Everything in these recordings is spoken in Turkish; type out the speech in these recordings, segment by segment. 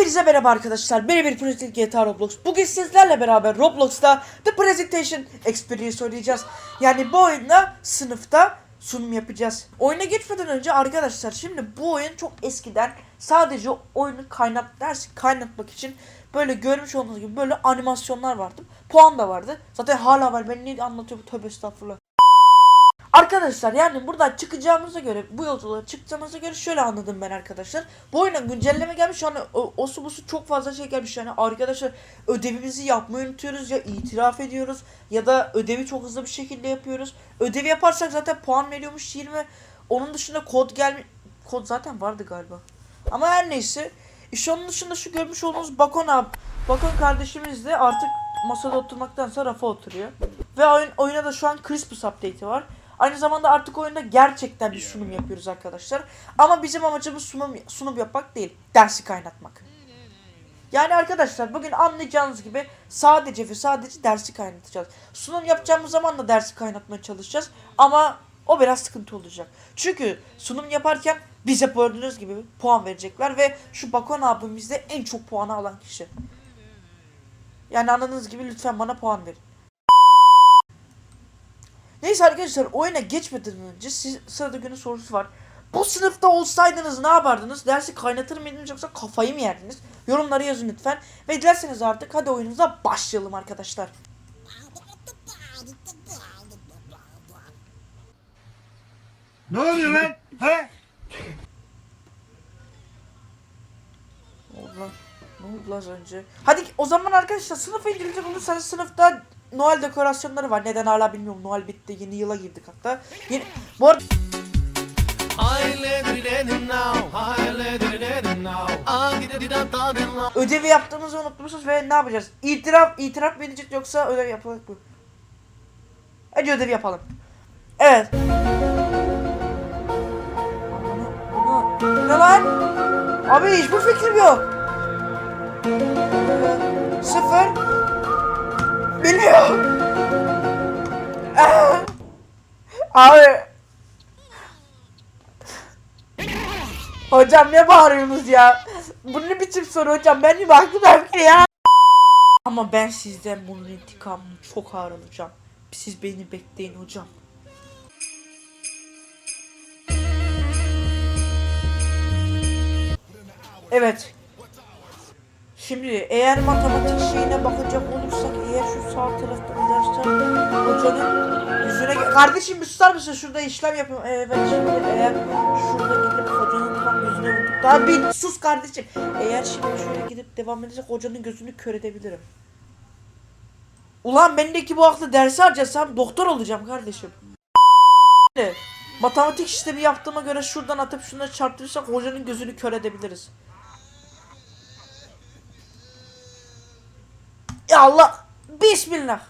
Hepinize merhaba arkadaşlar. Ben bir Present GTA Roblox. Bugün sizlerle beraber Roblox'ta The Presentation Experience oynayacağız. Yani bu oyunda sınıfta sunum yapacağız. Oyuna geçmeden önce arkadaşlar şimdi bu oyun çok eskiden sadece oyunu kaynat dersi kaynatmak için böyle görmüş olduğunuz gibi böyle animasyonlar vardı. Puan da vardı. Zaten hala var. Ben ne anlatıyorum tövbe estağfurullah. Arkadaşlar yani buradan çıkacağımıza göre bu yolculuğa çıkacağımıza göre şöyle anladım ben arkadaşlar. Bu oyuna güncelleme gelmiş şu an o, osu busu çok fazla şey gelmiş yani arkadaşlar ödevimizi yapmayı unutuyoruz ya itiraf ediyoruz ya da ödevi çok hızlı bir şekilde yapıyoruz. Ödevi yaparsak zaten puan veriyormuş 20. Onun dışında kod gelmi kod zaten vardı galiba. Ama her neyse işte onun dışında şu görmüş olduğunuz Bakon abi Bakon kardeşimiz de artık masada oturmaktansa rafa oturuyor. Ve oyun, oyuna da şu an Christmas update'i var. Aynı zamanda artık oyunda gerçekten bir sunum yapıyoruz arkadaşlar. Ama bizim amacımız sunum, sunum yapmak değil, dersi kaynatmak. Yani arkadaşlar bugün anlayacağınız gibi sadece ve sadece dersi kaynatacağız. Sunum yapacağımız zaman da dersi kaynatmaya çalışacağız. Ama o biraz sıkıntı olacak. Çünkü sunum yaparken bize gördüğünüz gibi puan verecekler ve şu Bakon abimiz de en çok puanı alan kişi. Yani anladığınız gibi lütfen bana puan verin. Neyse arkadaşlar oyuna geçmeden önce siz, sırada günün sorusu var. Bu sınıfta olsaydınız ne yapardınız? Dersi kaynatır mıydınız yoksa kafayı mı yerdiniz? Yorumlara yazın lütfen. Ve dilerseniz artık hadi oyunumuza başlayalım arkadaşlar. Ne oluyor lan? He? Ne oldu lan? Ne oldu lan az önce? Hadi o zaman arkadaşlar sınıfa indirecek olursanız sınıfta Noel dekorasyonları var. Neden hala bilmiyorum. Noel bitti. Yeni yıla girdik hatta. Yeni... Bu arada ödevi yaptığımızı unutmuşuz ve ne yapacağız? İtiraf, itiraf mı edecek yoksa ödev yapalım mı? Hadi ödevi yapalım. Evet. Ne lan? Abi hiçbir fikrim yok. Sıfır. Bilmiyorum. Ah. Abi. Hocam ne bağırıyorsunuz ya? Bu ne biçim soru hocam? Ben mi aklım ki ya? Ama ben sizden bunun intikamını çok ağır alacağım. Siz beni bekleyin hocam. Evet. Şimdi eğer matematik şeyine bakacak olursak eğer şu sağ tarafta gidersen hocanın yüzüne Kardeşim bir susar mısın? Şurada işlem yapıyorum. Evet şimdi eğer şurada gidip hocanın tam yüzüne vurduk. Daha bir sus kardeşim. Eğer şimdi şöyle gidip devam edersek hocanın gözünü kör edebilirim. Ulan ben de ki bu aklı dersi harcasam doktor olacağım kardeşim. Matematik işlemi yaptığıma göre şuradan atıp şuna çarptırırsak hocanın gözünü kör edebiliriz. Ya Allah. Bismillah.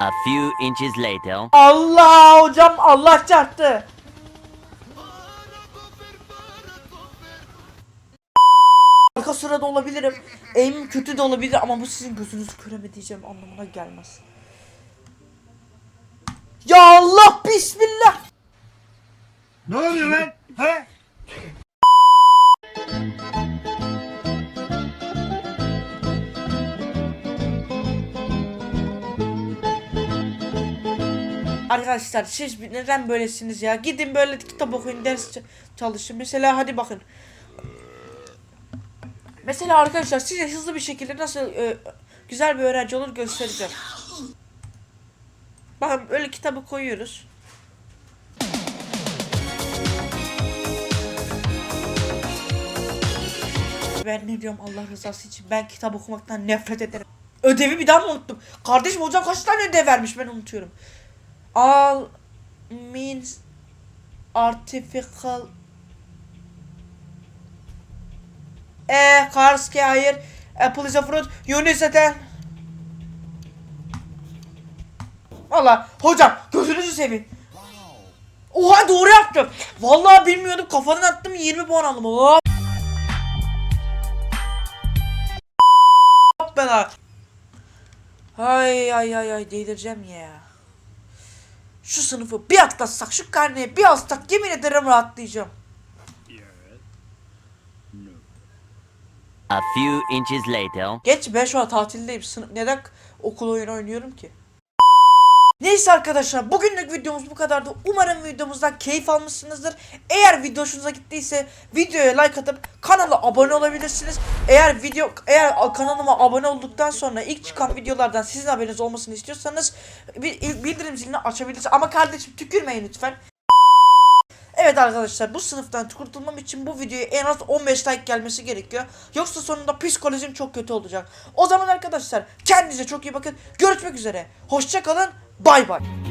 A few inches later. Allah hocam Allah çarptı. Arka sırada olabilirim. Aim kötü de olabilir ama bu sizin gözünüzü köreme diyeceğim anlamına gelmez. Ya Allah bismillah. Ne oluyor lan? He? Arkadaşlar siz neden böylesiniz ya? Gidin böyle kitap okuyun, ders çalışın. Mesela hadi bakın. Mesela arkadaşlar size hızlı bir şekilde nasıl e, güzel bir öğrenci olur göstereceğim. Bakın böyle kitabı koyuyoruz. Ben ne diyorum Allah rızası için? Ben kitap okumaktan nefret ederim. Ödevi bir daha mı unuttum? Kardeşim hocam kaç tane ödev vermiş? Ben unutuyorum. All means artificial E Karski hayır. Apple is a fruit Uniseten Valla hocam gözünüzü seveyim. Oha doğru yaptım. Vallahi bilmiyordum. Kafadan attım 20 puan aldım. Hop Bela Ay ay ay ay delireceğim ya. Şu sınıfı bir atlatsak, şu karneye bir alsak yemin ederim rahatlayacağım. A few inches later. Geç ben şu an tatildeyim. Sınıf, neden okul oyunu oynuyorum ki? Neyse arkadaşlar bugünlük videomuz bu kadardı. Umarım videomuzdan keyif almışsınızdır. Eğer video hoşunuza gittiyse videoya like atıp kanala abone olabilirsiniz. Eğer video eğer kanalıma abone olduktan sonra ilk çıkan videolardan sizin haberiniz olmasını istiyorsanız bildirim zilini açabilirsiniz. Ama kardeşim tükürmeyin lütfen. Evet arkadaşlar bu sınıftan kurtulmam için bu videoya en az 15 like gelmesi gerekiyor. Yoksa sonunda psikolojim çok kötü olacak. O zaman arkadaşlar kendinize çok iyi bakın. Görüşmek üzere. Hoşça kalın. Bay bay.